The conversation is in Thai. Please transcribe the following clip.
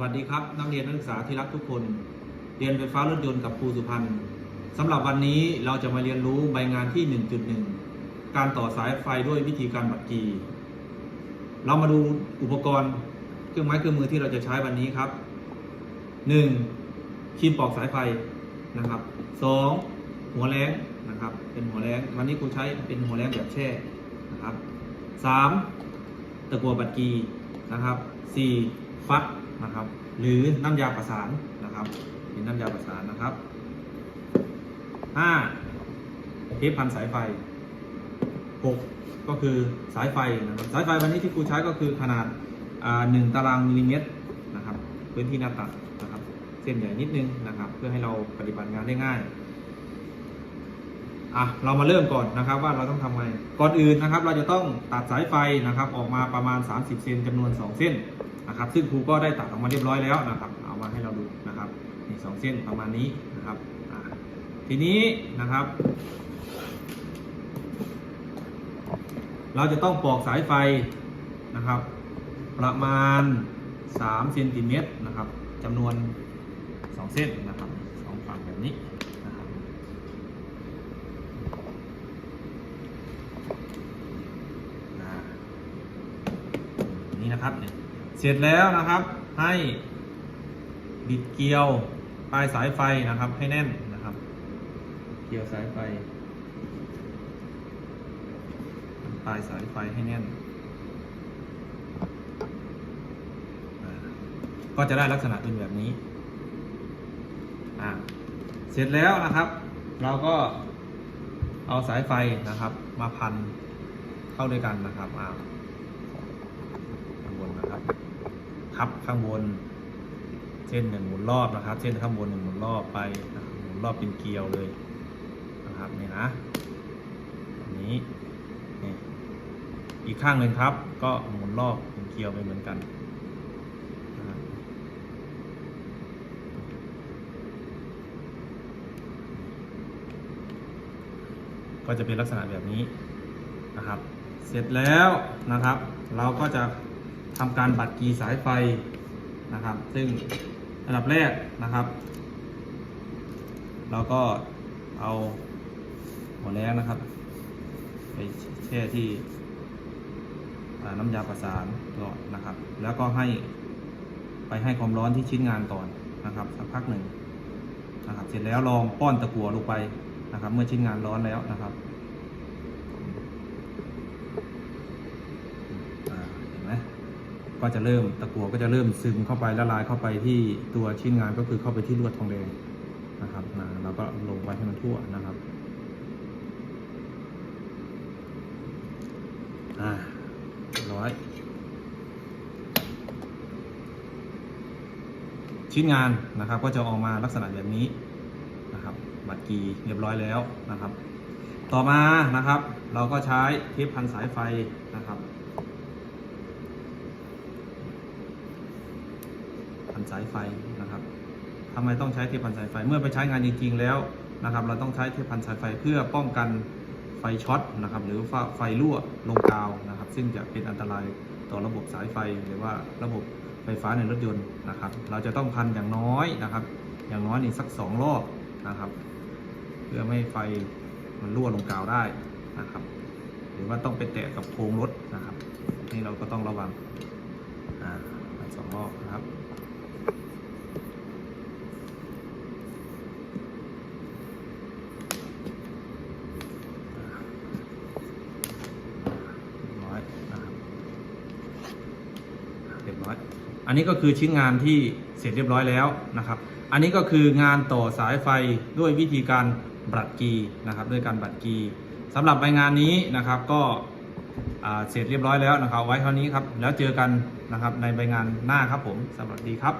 วัสดีครับ นักเรียนนักศึกษาที่รักทุกคน เรียนไฟฟ้ารถยนต์กับครูสุพันธ์สำหรับวันนี้เราจะมาเรียนรู้ใบงานที่ 1.1 การต่อสายไฟด้วยวิธีการบัดกี เรามาดูอุปกรณ์เครื่องไม้เครื่องมือที่เราจะใช้วันนี้ครับ 1. ครีมปอกสายไฟนะครับ 2. หัวแรงนะครับ เป็นหัวแรงวันนี้ครูใช้เป็นหัวแรงแบบแช่นะครับ 3. ตะกัวบัดกีนะครับ 4. ฟัก นะครับ หรือน้ำยาประสานนะครับเป็นน้ำยาประสานนะครับ 5. เทปพันสายไฟ 6. ก็คือสายไฟนะครับสายไฟวันนี้ที่ครูใช้ก็คือขนาดอ่า1ตารางมิลลิเมตรนะครับพื้นที่หน้าตัดนะครับ เส้นใหญ่นิดนึงนะครับ เพื่อให้เราปฏิบัติงานได้ง่ายอะเรามาเริ่มก่อนนะครับว่าเราต้องทำไงก่อนอื่นนะครับ เราจะต้องตัดสายไฟนะครับ ออกมาประมาณ 30 เซนจำนวน 2 เส้น นะครับซึ่งครูก็ได้ตัดออกมาเรียบร้อยแล้วนะครับ เอามาให้เราดูนะครับนี่สองเส้นประมาณนี้นะครับทีนี้นะครับ เราจะต้องปอกสายไฟนะครับ ประมาณ3เซนติเมตรนะครับจำนวน 2 เส้นนะครับสองฝั่งแบบนี้นะครับนี่นะครับเนี่ย เสร็จแล้วนะครับให้บิดเกลียวปลายสายไฟนะครับ ให้แน่นนะครับ เกลียวสายไฟปลายสายไฟให้แน่น ก็จะได้ลักษณะเป็นแบบนี้อ่าเสร็จแล้วนะครับ เราก็เอาสายไฟนะครับ มาพันเข้าด้วยกันนะครับอ่าข้างบนนะครับ ทับข้างบน เส้นหนึ่งหมุนรอบนะครับ เส้นข้างบนหนึ่งหมุนรอบไปหมุนรอบเป็นเกลียวเลยนะครับนี่นะอันนี้นี่อีกข้างหนึ่งครับ ก็หมุนรอบเป็นเกลียวไปเหมือนกันก็จะเป็นลักษณะแบบนี้นะครับ เสร็จแล้วนะครับ เราก็จะ ทำการบัดกีสายไฟนะครับ ซึ่งอันดับแรกนะครับ เราก็เอาหัวแรงนะครับ ไปแช่ที่น้ำยาประสานก่อนนะครับ แล้วก็ให้ไปให้ความร้อนที่ชิ้นงานก่อนนะครับสักพักหนึ่งนะครับ เสร็จแล้วลองป้อนตะกั่วลงไปนะครับ เมื่อชิ้นงานร้อนแล้วนะครับ อ่าเห็นไหม ก็จะเริ่มตะกั่วก็จะเริ่มซึมเข้าไปละลายเข้าไปที่ตัวชิ้นงานก็คือเข้าไปที่ลวดทองแดงนะครับนะเราก็ลงไว้ให้มันทั่วนะครับอ่าร้อยชิ้นงานนะครับ ก็จะออกมาลักษณะแบบนี้นะครับ บัตรกีเรียบร้อยแล้วนะครับ ต่อมานะครับ เราก็ใช้เทปพันสายไฟนะครับ พันสายไฟนะครับทำไมต้องใช้เทปพันสายไฟ เมื่อไปใช้งานจริงๆแล้วนะครับ เราต้องใช้เทปพันสายไฟเพื่อป้องกันไฟช็อตนะครับ หรือไฟรั่วลงกาวนะครับ ซึ่งจะเป็นอันตรายต่อระบบสายไฟหรือว่าระบบไฟฟ้าในรถยนต์นะครับ เราจะต้องพันอย่างน้อยนะครับ อย่างน้อยนี่สักสองรอบนะครับ เพื่อไม่ให้ไฟมันรั่วลงกาวได้นะครับ หรือว่าต้องไปแตะกับโครงรถนะครับ นี่เราก็ต้องระวังอ่าสองรอบนะครับร้อยนะครับเรียบร้อย อันนี้ก็คือชิ้นงานที่เสร็จเรียบร้อยแล้วนะครับ อันนี้ก็คืองานต่อสายไฟด้วยวิธีการบัดกีนะครับด้วยการบัดกีสำหรับใบงานนี้นะครับก็เสร็จเรียบร้อยแล้วนะครับ ไว้เท่านี้ครับแล้วเจอกันนะครับในใบงานหน้าครับผมสวัสดีครับ